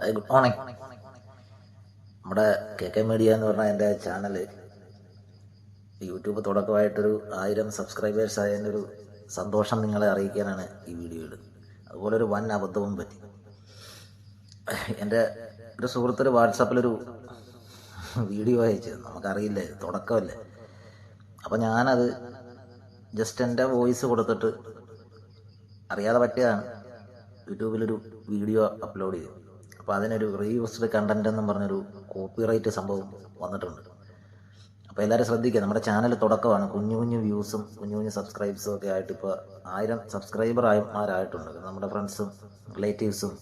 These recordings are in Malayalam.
Hi good morning. നമ്മുടെ കെ കെ മീഡിയ എന്ന് പറഞ്ഞ എന്റെ ചാനൽ യൂട്യൂബ് തുടക്കമായിട്ടൊരു ആയിരം സബ്സ്ക്രൈബേഴ്സ് ആയതിന്റെ ഒരു സന്തോഷം നിങ്ങളെ അറിയിക്കാനാണ് ഈ വീഡിയോ ഇടുന്നത്. അതുപോലെ ഒരു വൻ അബദ്ധവും പറ്റി. എന്റെ ഒരു സുഹൃത്തൊരു വാട്സാപ്പിലൊരു വീഡിയോ അയച്ചു. നമുക്കറിയില്ലേ തുടക്കമല്ലേ? അപ്പോൾ ഞാനത് ജസ്റ്റ് എന്റെ വോയിസ് കൊടുത്തിട്ട് അറിയാതെ പറ്റിയതാണ്. യൂട്യൂബിലൊരു വീഡിയോ അപ്ലോഡ് ചെയ്തു. അപ്പോൾ അതിനൊരു റീയൂസ്ഡ് കണ്ടന്റ് എന്നും പറഞ്ഞൊരു കോപ്പിറൈറ്റ് സംഭവം വന്നിട്ടുണ്ട്. അപ്പോൾ എല്ലാവരും ശ്രദ്ധിക്കുക നമ്മുടെ ചാനൽ തുടക്കമാണ്. കുഞ്ഞു കുഞ്ഞു വ്യൂസും കുഞ്ഞു കുഞ്ഞു സബ്സ്ക്രൈബ്സും ഒക്കെ ആയിട്ട് ഇപ്പോൾ ആയിരം സബ്സ്ക്രൈബർ ആരായിട്ടുണ്ട് നമ്മുടെ ഫ്രണ്ട്സും റിലേറ്റീവ്സും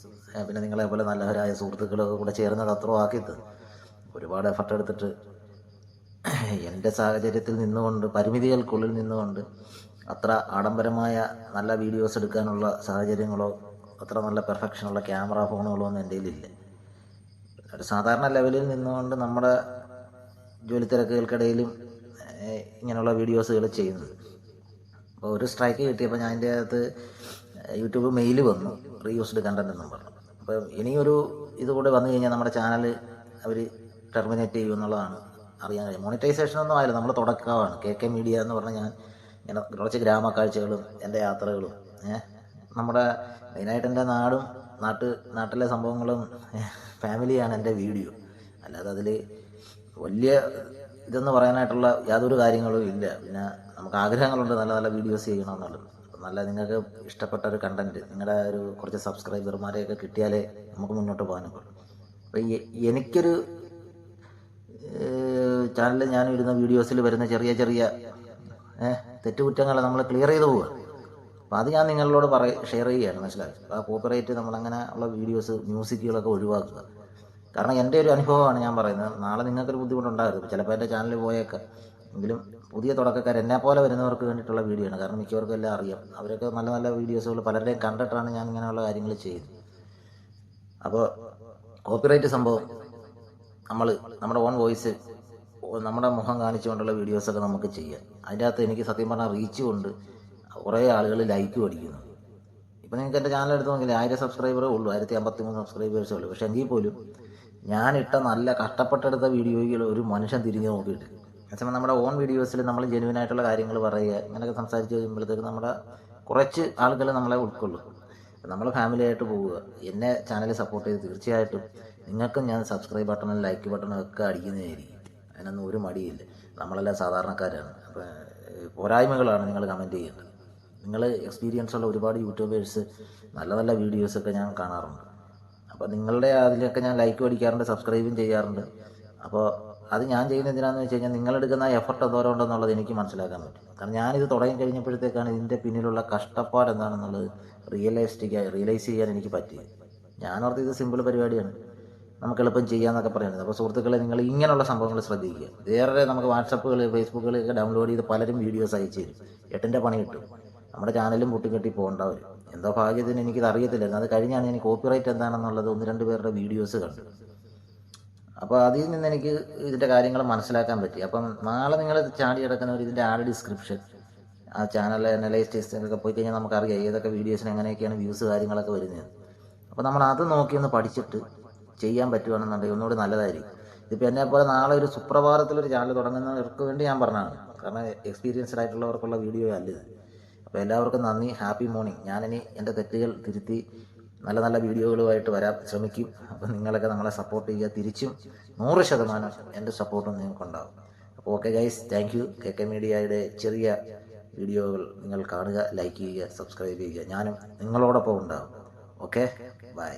പിന്നെ നിങ്ങളെ പോലെ നല്ലവരായ സുഹൃത്തുക്കളൊക്കെ കൂടെ ചേർന്നത് അത്ര ആക്കിയത് ഒരുപാട് എഫർട്ട് എടുത്തിട്ട് എന്റെ സാഹചര്യത്തിൽ നിന്നുകൊണ്ട് പരിമിതികൾക്കുള്ളിൽ നിന്നുകൊണ്ട് അത്ര ആഡംബരമായ നല്ല വീഡിയോസ് എടുക്കാനുള്ള സാഹചര്യങ്ങളോ അത്ര നല്ല പെർഫെക്ഷനുള്ള ക്യാമറ ഫോണുകളൊന്നും എന്റെ കയ്യിലില്ല. ഒരു സാധാരണ ലെവലിൽ നിന്നുകൊണ്ട് നമ്മുടെ ജോലി തിരക്കുകൾക്കിടയിലും ഇങ്ങനെയുള്ള വീഡിയോസുകൾ ചെയ്യുന്നത്. അപ്പോൾ ഒരു സ്ട്രൈക്ക് കിട്ടിയപ്പോൾ ഞാൻ അതിന്റെ അകത്ത് യൂട്യൂബ് മെയിൽ വന്നു റീയൂസ്ഡ് കണ്ടന്റ് എന്നും പറഞ്ഞു. അപ്പോൾ ഇനിയൊരു ഇതുകൂടെ വന്നു കഴിഞ്ഞാൽ നമ്മുടെ ചാനൽ അവർ ടെർമിനേറ്റ് ചെയ്യും എന്നുള്ളതാണ് അറിയാൻ കഴിയും മോണിറ്റൈസേഷൻ ഒന്നും ആയില്ല നമ്മൾ തുടക്കമാണ്. കെ കെ മീഡിയ എന്ന് പറഞ്ഞാൽ ഞാൻ ഇങ്ങനെ കുറച്ച് ഗ്രാമക്കാഴ്ചകളും എന്റെ യാത്രകളും ഏഹ് നമ്മുടെ മെയിനായിട്ട് എന്റെ നാടും നാട്ട് നാട്ടിലെ സംഭവങ്ങളും ഫാമിലിയാണ് എന്റെ വീഡിയോ. അല്ലാതെ അതിൽ വലിയ ഇതെന്ന് പറയാനായിട്ടുള്ള യാതൊരു കാര്യങ്ങളും ഇല്ല. പിന്നെ നമുക്ക് ആഗ്രഹങ്ങളുണ്ട് നല്ല നല്ല വീഡിയോസ് ചെയ്യണമെന്നുള്ളത്. നല്ല നിങ്ങൾക്ക് ഇഷ്ടപ്പെട്ട ഒരു കണ്ടന്റ് നിങ്ങളുടെ ഒരു കുറച്ച് സബ്സ്ക്രൈബർമാരെയൊക്കെ കിട്ടിയാലേ നമുക്ക് മുന്നോട്ട് പോകാനൊക്കെ ഉള്ളൂ അപ്പം എനിക്കൊരു ചാനലിൽ ഞാൻ ഇടുന്ന വീഡിയോസിൽ വരുന്ന ചെറിയ ചെറിയ തെറ്റുകുറ്റങ്ങൾ നമ്മൾ ക്ലിയർ ചെയ്ത് പോവുക അപ്പോൾ അത് ഞാൻ നിങ്ങളോട് പറയ ഷെയർ ചെയ്യുകയാണ് മനസ്സിലായി? ആ കോപ്പിറൈറ്റ് നമ്മളങ്ങനെ ഉള്ള വീഡിയോസ് മ്യൂസിക്കുകളൊക്കെ ഒഴിവാക്കുക. കാരണം എന്റെ ഒരു അനുഭവമാണ് ഞാൻ പറയുന്നത്. നാളെ നിങ്ങൾക്കൊരു ബുദ്ധിമുട്ടുണ്ടാകരുത് ചിലപ്പോൾ എന്റെ ചാനലിൽ പോയേക്കാം. എങ്കിലും പുതിയ തുടക്കക്കാർ എന്നെ പോലെ വരുന്നവർക്ക് വേണ്ടിയിട്ടുള്ള വീഡിയോ ആണ്. കാരണം മിക്കവർക്കും എല്ലാം അറിയാം. അവരൊക്കെ നല്ല നല്ല വീഡിയോസുകൾ പലരുടെയും കണ്ടിട്ടാണ് ഞാൻ ഇങ്ങനെയുള്ള കാര്യങ്ങൾ ചെയ്യുന്നത്. അപ്പോൾ കോപ്പിറൈറ്റ് സംഭവം നമ്മൾ നമ്മുടെ ഓൺ വോയിസ് നമ്മുടെ മുഖം കാണിച്ചുകൊണ്ടുള്ള വീഡിയോസൊക്കെ നമുക്ക് ചെയ്യാം. അതിന്റെ അകത്ത് എനിക്ക് സത്യം പറഞ്ഞാൽ റീച്ച് കൊണ്ട് കുറേ ആളുകൾ ലൈക്ക് മേടിക്കുന്നു. ഇപ്പം നിങ്ങൾക്ക് എന്റെ ചാനൽ എടുത്ത് നോക്കില്ല ആയിരം സബ്സ്ക്രൈബറേ ഉള്ളൂ. ആയിരത്തി അമ്പത്തി മൂന്ന് സബ്സ്ക്രൈബേഴ്സേ ഉള്ളൂ. പക്ഷേ എങ്കിൽ പോലും ഞാനിട്ട നല്ല കഷ്ടപ്പെട്ടെടുത്ത വീഡിയോയിൽ ഒരു മനുഷ്യൻ തിരിഞ്ഞു നോക്കിയിട്ട് അതേസമയം നമ്മുടെ ഓൺ വീഡിയോസിൽ നമ്മൾ ജെനുവിൻ ആയിട്ടുള്ള കാര്യങ്ങൾ പറയുക ഇങ്ങനെയൊക്കെ സംസാരിച്ച് കഴിയുമ്പോഴത്തേക്ക് നമ്മുടെ കുറച്ച് ആളുകൾ നമ്മളെ ഉൾക്കൊള്ളും. നമ്മൾ ഫാമിലി ആയിട്ട് പോവുക. എന്നെ ചാനൽ സപ്പോർട്ട് ചെയ്ത് തീർച്ചയായിട്ടും നിങ്ങൾക്കും ഞാൻ സബ്സ്ക്രൈബ് ബട്ടണും ലൈക്ക് ബട്ടണും ഒക്കെ അടിക്കുന്നതായിരിക്കും. അതിനൊന്നും ഒരു മടിയില്ല. നമ്മളെല്ലാം സാധാരണക്കാരാണ്. അപ്പോൾ പോരായ്മകളാണ് നിങ്ങൾ കമന്റ് ചെയ്യേണ്ടത് നിങ്ങൾ എക്സ്പീരിയൻസ് ഉള്ള ഒരുപാട് യൂട്യൂബേഴ്സ് നല്ല നല്ല വീഡിയോസൊക്കെ ഞാൻ കാണാറുണ്ട്. അപ്പോൾ നിങ്ങളുടെ അതിലൊക്കെ ഞാൻ ലൈക്ക് അടിക്കാറുണ്ട് സബ്സ്ക്രൈബും ചെയ്യാറുണ്ട്. അപ്പോൾ അത് ഞാൻ ചെയ്യുന്ന എന്തിനാണെന്ന് വെച്ച് കഴിഞ്ഞാൽ നിങ്ങളെടുക്കുന്ന എഫർട്ട് എന്തോരം ഉണ്ടെന്നുള്ളത് എനിക്ക് മനസ്സിലാക്കാൻ പറ്റും. കാരണം ഞാനിത് തുടങ്ങി കഴിഞ്ഞപ്പോഴത്തേക്കാണ് ഇതിന്റെ പിന്നിലുള്ള കഷ്ടപ്പാട് എന്താണെന്നുള്ളത് റിയലൈസ്റ്റിക് റിയലൈസ് ചെയ്യാൻ എനിക്ക് പറ്റിയത്. ഓർത്ത് ഇത് സിമ്പിൾ പരിപാടിയാണ്. നമുക്ക് എളുപ്പം ചെയ്യാമെന്നൊക്കെ പറയുന്നത്. അപ്പോൾ സുഹൃത്തുക്കളെ നിങ്ങൾ ഇങ്ങനെയുള്ള സംഭവങ്ങൾ ശ്രദ്ധിക്കുക. വേറെ നമുക്ക് വാട്സപ്പുകൾ ഫേസ്ബുക്കുകളൊക്കെ ഡൗൺലോഡ് ചെയ്ത് പലരും വീഡിയോസ് അയച്ചു തരും. എട്ടിന്റെ പണി കിട്ടും. നമ്മുടെ ചാനലും പൊട്ടിക്കെട്ടി പോകേണ്ടവർ എന്തോ ഭാഗ്യത്തിന് എനിക്കിത് അറിയത്തില്ല അത് കഴിഞ്ഞാണ് ഞാൻ കോപ്പിറൈറ്റ് എന്താണെന്നുള്ളത് ഒന്ന് രണ്ട് പേരുടെ വീഡിയോസ് കണ്ടു അപ്പോൾ അതിൽ നിന്ന് എനിക്ക് ഇതിന്റെ കാര്യങ്ങൾ മനസ്സിലാക്കാൻ പറ്റി. അപ്പം നാളെ നിങ്ങൾ ചാടി കിടക്കുന്നവർ ഇതിന്റെ ആഡ് ഡിസ്ക്രിപ്ഷൻ ആ ചാനൽ അനലൈസ് ടെസ്റ്റിനൊക്കെ പോയി കഴിഞ്ഞാൽ നമുക്കറിയാം ഏതൊക്കെ വീഡിയോസിന് എങ്ങനെയൊക്കെയാണ് വ്യൂസ് കാര്യങ്ങളൊക്കെ വരുന്നത്. അപ്പോൾ നമ്മൾ അത് നോക്കി ഒന്ന് പഠിച്ചിട്ട് ചെയ്യാൻ പറ്റുകയാണെന്നുണ്ടെങ്കിൽ ഒന്നുകൂടി നല്ലതായിരിക്കും. ഇതിപ്പോൾ എന്നെ പോലെ നാളെ ഒരു സുപ്രഭാതത്തിലൊരു ചാനൽ തുടങ്ങുന്നവർക്ക് വേണ്ടി ഞാൻ പറഞ്ഞതാണ്. കാരണം എക്സ്പീരിയൻസ്ഡ് ആയിട്ടുള്ളവർക്കുള്ള വീഡിയോ അല്ല ഇത്. അപ്പോൾ എല്ലാവർക്കും നന്ദി. Happy morning. ഞാനിനി എന്റെ തെറ്റുകൾ തിരുത്തി നല്ല നല്ല വീഡിയോകളുമായിട്ട് വരാൻ ശ്രമിക്കും. അപ്പോൾ നിങ്ങളൊക്കെ നമ്മളെ സപ്പോർട്ട് ചെയ്യുക. തിരിച്ചും നൂറ് ശതമാനം എന്റെ സപ്പോർട്ടും നിങ്ങൾക്കുണ്ടാകും അപ്പോൾ okay guys thank you. K K മീഡിയയുടെ ചെറിയ വീഡിയോകൾ നിങ്ങൾ കാണുക ലൈക്ക് ചെയ്യുക സബ്സ്ക്രൈബ് ചെയ്യുക. ഞാനും നിങ്ങളോടൊപ്പം ഉണ്ടാകും ഓക്കെ? ബൈ.